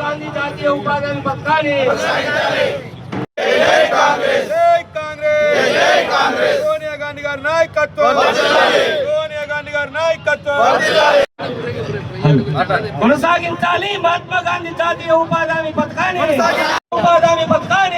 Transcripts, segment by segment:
గాంధీ జాతీయ ఉపాధి హామీ పథకాన్ని జై కాంగ్రెస్ జై కాంగ్రెస్ సోనియా గాంధీ గారి నాయకత్వం సోనియా గాంధీ గారి నాయకత్వం కొనసాగించాలి మహాత్మా గాంధీ జాతీయ ఉపాధి హామీ పథకాన్ని ఉపాధి హామీ పథకాన్ని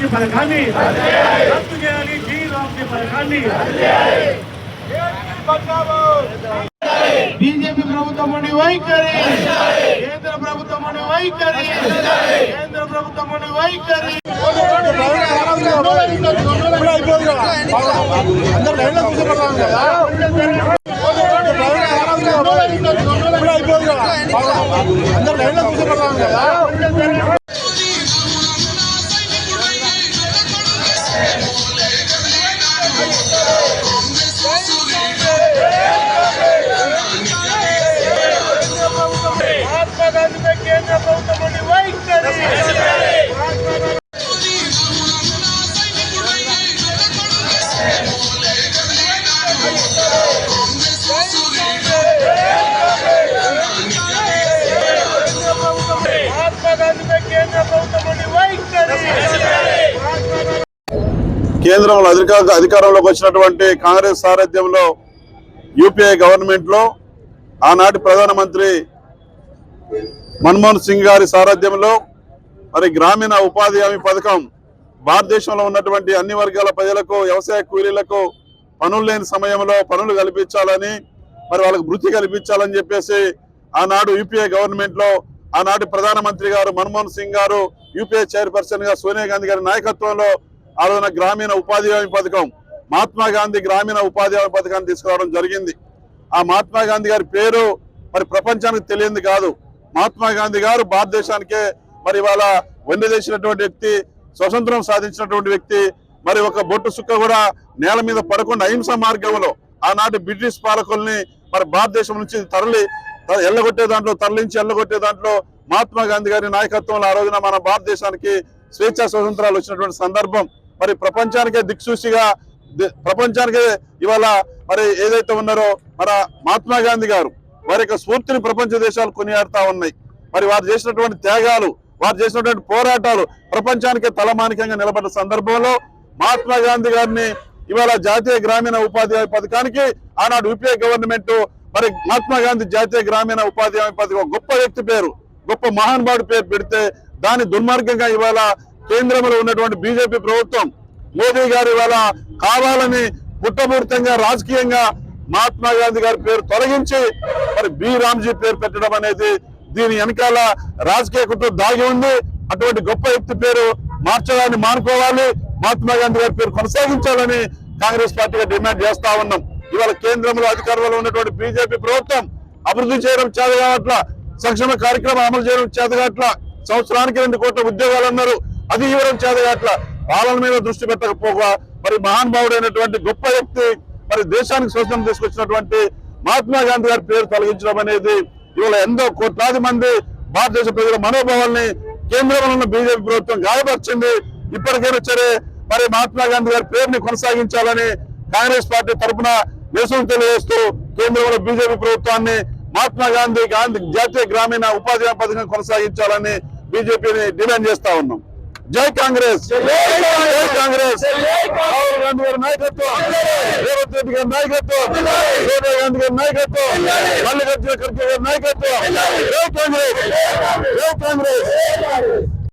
కి పథకాన్ని రద్దు చేయాలి. జీ రామ్కి పథకాన్ని. బీజేపీ ప్రభుత్వం ఉండి వైఖరి. కేంద్ర ప్రభుత్వం ఉండి వైఖరి. కేంద్ర ప్రభుత్వం ఉండి వైఖరి. మహాత్మా కేంద్రంలో అధికార అధికారంలోకి వచ్చినటువంటి కాంగ్రెస్ సారథ్యంలో యూపీఏ గవర్నమెంట్లో ఆనాటి ప్రధానమంత్రి మన్మోహన్ సింగ్ గారి సారథ్యంలో మరి గ్రామీణ ఉపాధి హామీ పథకం భారతదేశంలో ఉన్నటువంటి అన్ని వర్గాల ప్రజలకు వ్యవసాయ కూలీలకు పనులు లేని సమయంలో పనులు కల్పించాలని మరి వాళ్ళకు వృత్తి కల్పించాలని చెప్పేసి ఆనాడు యూపీఏ గవర్నమెంట్లో ఆనాటి ప్రధానమంత్రి గారు మన్మోహన్ సింగ్ గారు యూపీఏ చైర్పర్సన్గా సోనియా గాంధీ గారి నాయకత్వంలో ఆ రోజున గ్రామీణ ఉపాధి హామీ పథకం మహాత్మా గాంధీ గ్రామీణ ఉపాధి హామీ పథకాన్ని తీసుకురావడం జరిగింది. ఆ మహాత్మా గాంధీ గారి పేరు మరి ప్రపంచానికి తెలియంది కాదు. మహాత్మా గాంధీ గారు భారతదేశానికే మరి ఇవాళ వెన్నదేసినటువంటి వ్యక్తి స్వతంత్రం సాధించినటువంటి వ్యక్తి మరి ఒక బొట్టు సుక్క కూడా నేల మీద పడకుండా అహింస మార్గంలో ఆనాటి బ్రిటిష్ పాలకుల్ని మరి భారతదేశం నుంచి తరలి ఎల్లగొట్టే దాంట్లో తరలించి ఎల్లగొట్టే దాంట్లో మహాత్మా గాంధీ గారి నాయకత్వంలో ఆ రోజున మన భారతదేశానికి స్వేచ్ఛా స్వతంత్రాలు వచ్చినటువంటి సందర్భం. మరి ప్రపంచానికే దిక్సూచిగా ప్రపంచానికే ఇవాళ మరి ఏదైతే ఉన్నారో మన మహాత్మా గాంధీ గారు వారి యొక్క స్ఫూర్తిని ప్రపంచ దేశాలు కొనియాడుతా ఉన్నాయి. మరి వారు చేసినటువంటి త్యాగాలు వారు చేసినటువంటి పోరాటాలు ప్రపంచానికే తలమానికంగా నిలబడ్డ సందర్భంలో మహాత్మా గాంధీ గారిని ఇవాళ జాతీయ గ్రామీణ ఉపాధి పథకానికి ఆనాడు యూపీఏ గవర్నమెంట్ మరి మహాత్మా గాంధీ జాతీయ గ్రామీణ ఉపాధి హామీ పథకం గొప్ప వ్యక్తి పేరు గొప్ప మహానుభావుడి పేరు పెడితే దాని దుర్మార్గంగా ఇవాళ కేంద్రంలో ఉన్నటువంటి బీజేపీ ప్రభుత్వం మోదీ గారు ఇవాళ కావాలని పుట్టపూర్తంగా రాజకీయంగా మహాత్మా గాంధీ గారి పేరు తొలగించి మరి బి రామ్జీ పేరు పెట్టడం అనేది దీని వెనకాల రాజకీయ కుట్ర దాగి ఉంది. అటువంటి గొప్ప వ్యక్తి పేరు మార్చడాన్ని మానుకోవాలి. మహాత్మా గాంధీ గారి పేరు కొనసాగించాలని కాంగ్రెస్ పార్టీగా డిమాండ్ చేస్తా ఉన్నాం. ఇవాళ కేంద్రంలో అధికారంలో ఉన్నటువంటి బీజేపీ ప్రభుత్వం అభివృద్ధి చేయడం చేతగాట్ల సంక్షేమ కార్యక్రమం అమలు చేయడం చేతగాట్ల సంవత్సరానికి రెండు కోట్ల ఉద్యోగాలు అన్నారు. అది ఇవ్వడం చేతగాట్ల పాలన మీద దృష్టి పెట్టకపోగా మరి మహానుభావుడైనటువంటి గొప్ప వ్యక్తి మరి దేశానికి స్వతంత్రం తీసుకొచ్చినటువంటి మహాత్మా గాంధీ గారి పేరు తొలగించడం అనేది ఇవాళ ఎంతో కోట్లాది మంది భారతదేశ ప్రజల మనోభావాల్ని కేంద్రంలో ఉన్న బీజేపీ ప్రభుత్వం గాయపరిచింది. ఇప్పటికైనా సరే మరి మహాత్మా గాంధీ గారి పేరుని కొనసాగించాలని కాంగ్రెస్ పార్టీ తరఫున నిరసన తెలియజేస్తూ కేంద్రంలో బీజేపీ ప్రభుత్వాన్ని మహాత్మా గాంధీ గాంధీ జాతీయ గ్రామీణ ఉపాధి పథకం కొనసాగించాలని బీజేపీని డిమాండ్ చేస్తా ఉన్నాం. జై కాంగ్రెస్ జై కాంగ్రెస్ రాహుల్ గాంధీ గారి నాయకత్వం రేవంత్ రెడ్డి గారి నాయకత్వం సోనియా గాంధీ గారి నాయకత్వం మల్లికార్జున ఖర్గే గారి నాయకత్వం జై కాంగ్రెస్ జై కాంగ్రెస్